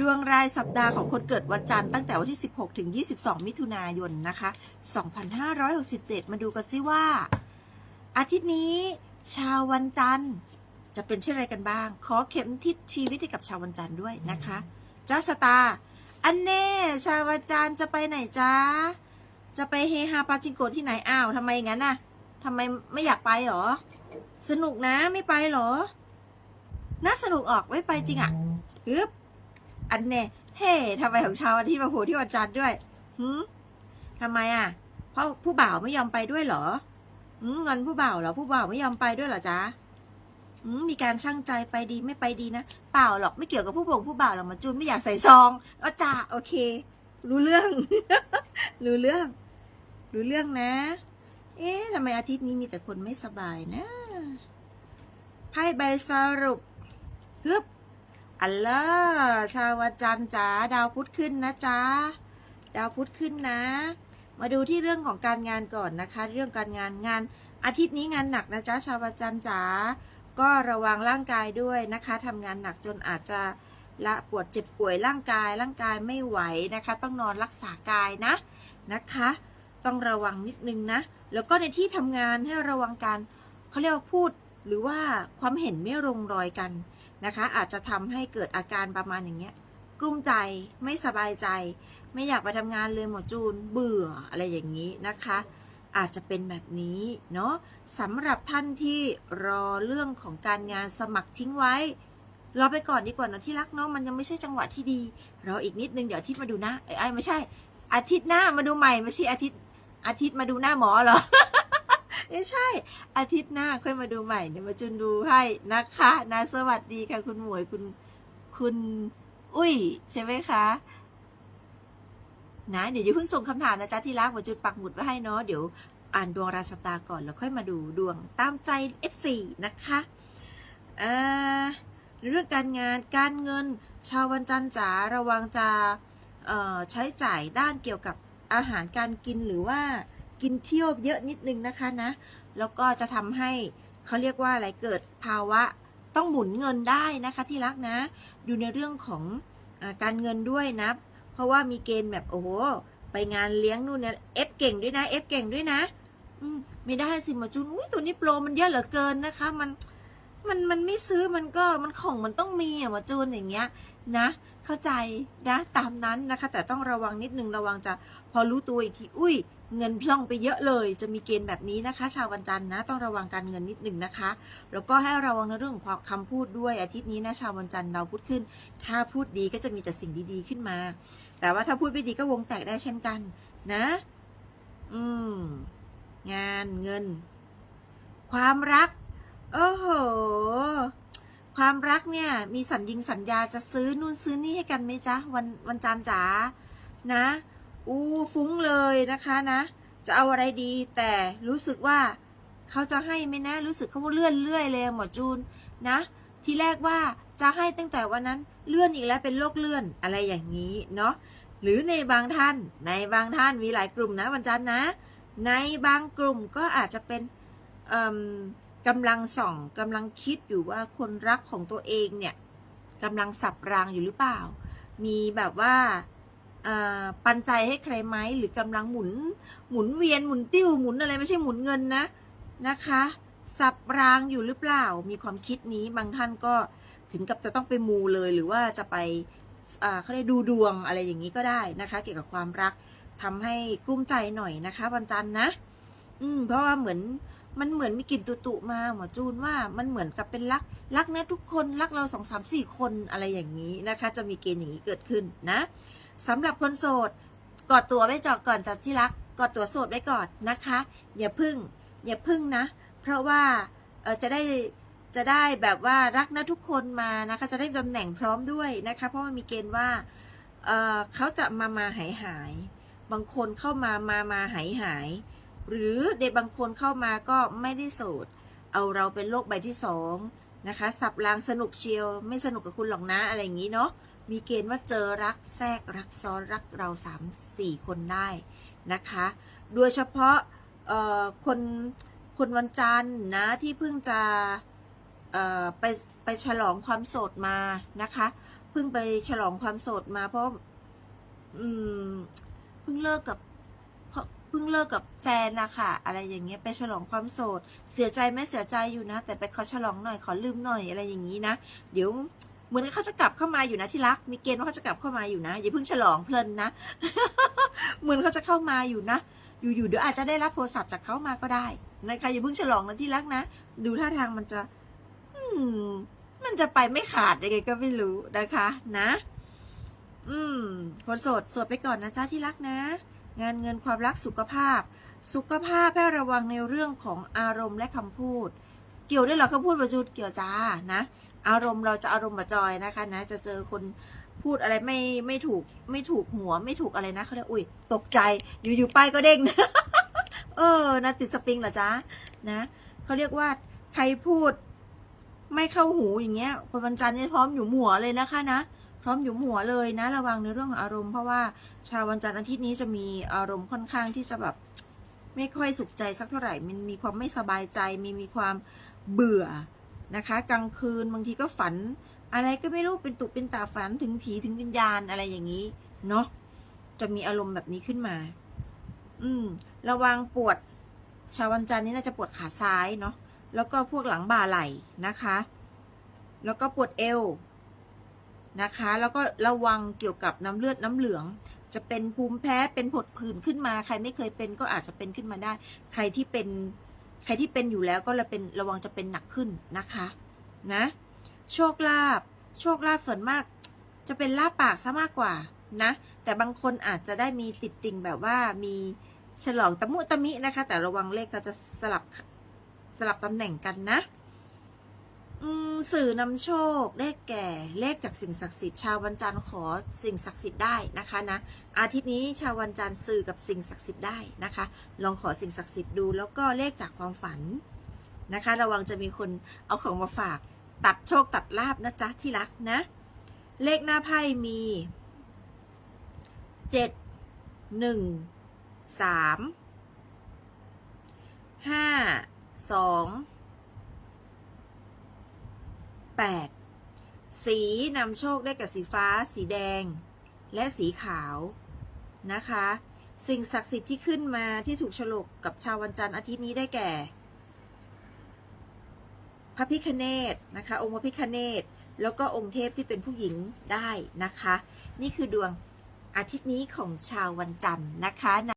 ดวงรายสัปดาห์ของคนเกิดวันจันทร์ตั้งแต่วันที่ 16 ถึง 22 มิถุนายนนะคะ 2567 มาดูกันซิว่า อาทิตย์นี้ชาววันจันทร์จะเป็นเช่นไรกันบ้าง ขอเข็มทิศชีวิตให้กับชาววันจันทร์ด้วยนะคะ เจ้าชะตา อันเน่ชาววันจันทร์จะไปไหนจ้าจะไปเฮฮาปาจิงโกะที่ไหนอ้าวทำไมงั้นน่ะทำไมไม่อยากไปหรอ สนุกนะไม่ไปหรอ น่าสนุกออกไม่ไปจริงอะ่ะฮึบ อันเน่เฮ้ทำไมของชาวอาทิตย์มาโผล่ที่วันจันทร์ด้วยหืมทำไมอะ เพราะผู้บ่าวไม่ยอมไปด้วยเหรอหืมเงินผู้บ่าวเหรอ ผู้บ่าวไม่ยอมไปด้วยเหรอจ๊ะหืมมีการช่างใจไปดีไม่ไปดีนะ เปล่าหรอกไม่เกี่ยวกับผู้บ่งผู้บ่าวหรอกมาจูนไม่อยากใส่ซองอ๋อจ้าโอเค รู้เรื่อง รู้เรื่อง รู้เรื่องนะ เอ๊ะทำไมอาทิตย์นี้มีแต่คนไม่สบายนะไพ่ใบสรุปฮึบ อัลล่าชาวจันจ๋าดาวพุธขึ้นนะจ๊ะดาวพุธขึ้นนะ มาดูที่เรื่องของการงานก่อนนะคะ เรื่องการงานงาน อาทิตย์นี้งานหนักนะจ๊ะชาวจันจ๋าก็ระวังร่างกายด้วยนะคะทำงานหนักจนอาจจะละปวดเจ็บป่วยร่างกาย ร่างกายไม่ไหวนะคะ ต้องนอนรักษากายนะนะคะ ต้องระวังนิดนึงนะ แล้วก็ในที่ทำงานให้ระวังการเขาเรียกว่าพูดหรือว่าความเห็นไม่ลงรอยกัน นะคะ อาจจะทำให้เกิดอาการประมาณอย่างเงี้ยกลุ้มใจไม่สบายใจ ไม่อยากไปทำงานเลยหมอจูนเบื่ออะไรอย่างนี้นะคะ อาจจะเป็นแบบนี้เนาะสำหรับท่านที่รอเรื่องของการงานสมัครทิ้งไว้รอไปก่อนดีกว่านะที่รักเนาะมันยังไม่ใช่จังหวะที่ดีรออีกนิดนึงเดี๋ยวอาทิตย์มาดูนะเอ้ไม่ใช่ อาทิตย์หน้ามาดูใหม่ไม่ใช่อาทิตย์อาทิตย์มาดูหน้าหมอเหรอ ไม่ใช่ อาทิตย์หน้าค่อยมาดูใหม่เดี๋ยวมาจุนดูให้นะคะนะสวัสดีค่ะ คุณหมวยคุณคุณอุ้ย ใช่ไหมคะนะเดี๋ยวอย่าเพิ่งส่งคำถามนะจ๊ะที่รักหมอจุนปักหมุดไว้ให้เนาะเดี๋ยวอ่านดวงรายสัปดาห์ก่อนแล้วค่อยมาดูดวงตามใจ F4 นะคะอ่าเรื่องการงานการเงิน ชาววันจันทร์จ๋าระวังจะเอ่อใช้จ่ายด้านเกี่ยวกับอาหารการกินหรือว่า กินเที่ยวเยอะนิดนึงนะคะนะ แล้วก็จะทำให้เขาเรียกว่าอะไรเกิดภาวะต้องหมุนเงินได้นะคะที่รักนะดูในเรื่องของอการเงินด้วยนะ เพราะว่ามีเกณฑ์แบบโอ้โหไปงานเลี้ยงนู่นเนี่ยเอฟเก่งด้วยนะเอฟเก่งด้วยนะอืมไม่ได้สิหมาจุนอุ้ยตัวนี้โปรมันเยอะเหลือเกินนะคะ มันมันมันไม่ซื้อมันก็มันของมันต้องมีอะหมาจูนอย่างเงี้ยนะ เข้าใจนะตามนั้นนะคะ แต่ต้องระวังนิดนึงระวังจะพอรู้ตัวอีกทีอุ้ย เงินพล่องไปเยอะเลย จะมีเกณฑ์แบบนี้นะคะ ชาววันจันทร์นะ ต้องระวังการเงินนิดหนึ่งนะคะ แล้วก็ให้ระวังในเรื่องของคำพูดด้วย อาทิตย์นี้นะชาววันจันทร์เราพูดขึ้น ถ้าพูดดีก็จะมีแต่สิ่งดีๆขึ้นมา แต่ว่าถ้าพูดไม่ดีก็วงแตกได้เช่นกัน นะ อืม งานเงิน ความรัก โอ้โหความรักเนี่ย มีสัญญิงสัญญาจะซื้อนู่นซื้อนี่ให้กันไหมจ๊ะวันวันจันทร์จ๋านะ อู้ฟุ้งเลยนะคะนะ จะเอาอะไรดีแต่รู้สึกว่าเขาจะให้ไหมนะ รู้สึกเขาเลื่อนเรื่อยเลยหมอจูนนะ ทีแรกว่าจะให้ตั้งแต่วันนั้นเลื่อนอีกแล้วเป็นโรคเลื่อนอะไรอย่างนี้เนาะหรือในบางท่านในบางท่านมีหลายกลุ่มนะวันจันทร์นะ ในบางกลุ่มก็อาจจะเป็นกำลังส่องกำลังคิดอยู่ว่าคนรักของตัวเองเนี่ยกำลังสับรางอยู่หรือเปล่า มีแบบว่า ปันใจให้ใครไหมหรือกำลังหมุนหมุนเวียนหมุนติ้วหมุนอะไรไม่ใช่หมุนเงินนะนะคะสับรางอยู่หรือเปล่า มีความคิดนี้บางท่านก็ถึงกับจะต้องไปมูเลยหรือว่าจะไปเขาเรียกดูดวงอะไรอย่างนี้ก็ได้นะคะ เกี่ยวกับความรักทำให้กลุ้มใจหน่อยนะคะ วันจันทร์นะ อืม เพราะว่าเหมือนมันเหมือนมีกลิ่นตุตุมาหมอจูนว่ามันเหมือนกับเป็นรักรักนะทุกคนรักเราสองสามสี่คนอะไรอย่างนี้นะคะ จะมีเกณฑ์อย่างนี้เกิดขึ้นนะ สำหรับคนโสดกอดตัวไว้จอกก่อนจากที่รักกอดตัวโสดไว้ก่อนนะคะ อย่าพึ่ง อย่าพึ่งนะ เพราะว่าเออจะได้จะได้แบบว่ารักนะทุกคนมานะคะ จะได้ตำแหน่งพร้อมด้วยนะคะ เพราะมันมีเกณฑ์ว่าเออเขาจะมามาหายหาย บางคนเข้ามามามาหายหาย หรือเด็กบางคนเข้ามาก็ไม่ได้โสด เอาเราเป็นโลกใบที่สองนะคะ สับรางสนุกเชียว ไม่สนุกกับคุณหรอกนะอะไรอย่างนี้เนาะ มีเกณฑ์ว่าเจอรักแทรกรักซ้อนรักเราสามสี่คนได้นะคะ โดยเฉพาะคนคนวันจันทร์นะที่เพิ่งจะไปไปฉลองความโสดมานะคะ เพิ่งไปฉลองความโสดมาเพราะเพิ่งเลิกกับเพิ่งเลิกกับแฟนนะคะอะไรอย่างเงี้ยไปฉลองความโสด เสียใจไหมเสียใจอยู่นะ แต่ไปขอฉลองหน่อยขอลืมหน่อยอะไรอย่างนี้นะ เดี๋ยว มือนเขาจะกลับเข้ามาอยู่นะที่รัก มีเกณฑ์ว่าเขาจะกลับเข้ามาอยู่นะ อย่าเพิ่งฉลองเพลินนะ เหมือนเขาจะเข้ามาอยู่นะ อยู่ๆเดี๋ยวอาจจะได้รับโทรศัพท์จากเขามาก็ได้นะคะอย่าเพิ่งฉลองนะที่รักนะ ดูท่าทางมันจะ อืม มันจะไปไม่ขาดยังไงก็ไม่รู้นะคะ นะ อืมคนโสดโสดไปก่อนนะจ๊ะที่รักนะ งานเงินความรักสุขภาพ สุขภาพให้ระวังในเรื่องของอารมณ์และคำพูด เกี่ยวด้วยเหรอคำพูดประจุดเกี่ยวจ้านะ อารมณ์เราจะอารมณ์บะจอยนะคะนะ จะเจอคนพูดอะไรไม่ไม่ถูกไม่ถูกหัวไม่ถูกอะไรนะเขาเรียกอุ้ยตกใจอยู่อยู่ๆป้ายก็เด้งนะเออนะติดสปริงเหรอจ๊ะนะเขาเรียกว่าใครพูดไม่เข้าหูอย่างเงี้ย คนวันจันทร์เนี่ยพร้อมอยู่หัวเลยนะคะนะพร้อมอยู่หัวเลยนะ ระวังในเรื่องของอารมณ์เพราะว่าชาววันจันทร์อาทิตย์นี้จะมีอารมณ์ค่อนข้างที่จะแบบไม่ค่อยสุขใจสักเท่าไหร่ มันมีความไม่สบายใจ มีมีความเบื่อ นะคะ กลางคืนบางทีก็ฝัน อะไรก็ไม่รู้เป็นตุเป็นตาฝันถึงผีถึงวิญญาณอะไรอย่างนี้ เนาะจะมีอารมณ์แบบนี้ขึ้นมา อืม ระวังปวด ชาววันจันทร์นี่น่าจะปวดขาซ้ายเนาะแล้วก็พวกหลังบ่าไหล่นะคะ แล้วก็ปวดเอวนะคะ แล้วก็ระวังเกี่ยวกับน้ำเลือดน้ำเหลือง จะเป็นภูมิแพ้เป็นผดผื่นขึ้นมา ใครไม่เคยเป็นก็อาจจะเป็นขึ้นมาได้ ใครที่เป็น ใครที่เป็นอยู่แล้วก็ระเป็นระวังจะเป็นหนักขึ้นนะคะนะ โชคลาภโชคลาภส่วนมาก จะเป็นลาบปากซะมากกว่านะ แต่บางคนอาจจะได้มีติดติ่งแบบว่ามีฉลองตะมุตะมินะคะ แต่ระวังเลขเขาจะสลับสลับตำแหน่งกันนะ สื่อนำโชค เลขแก่ เลขจากสิ่งศักดิ์สิทธิ์ชาววันจันทร์ขอสิ่งศักดิ์สิทธิ์ได้นะคะนะ อาทิตย์นี้ชาววันจันทร์สื่อกับสิ่งศักดิ์สิทธิ์ได้นะคะ ลองขอสิ่งศักดิ์สิทธิ์ดู แล้วก็เลขจากความฝันนะคะ ระวังจะมีคนเอาของมาฝาก ตัดโชคตัดลาบนะจ๊ะที่รักนะ เลขหน้าไพ่มีเจ็ดหนึ่งสามห้าสอง แปดสีนำโชคได้กับสีฟ้า สีแดง และสีขาวนะคะ สิ่งศักดิ์สิทธิ์ที่ขึ้นมาที่ถูกฉลกกับชาววันจันทร์อาทิตย์นี้ได้แก่ พระพิคเนตนะคะ องค์พระพิคเนตแล้วก็องค์เทพที่เป็นผู้หญิงได้นะคะ นี่คือดวงอาทิตย์นี้ของชาววันจันทร์นะคะ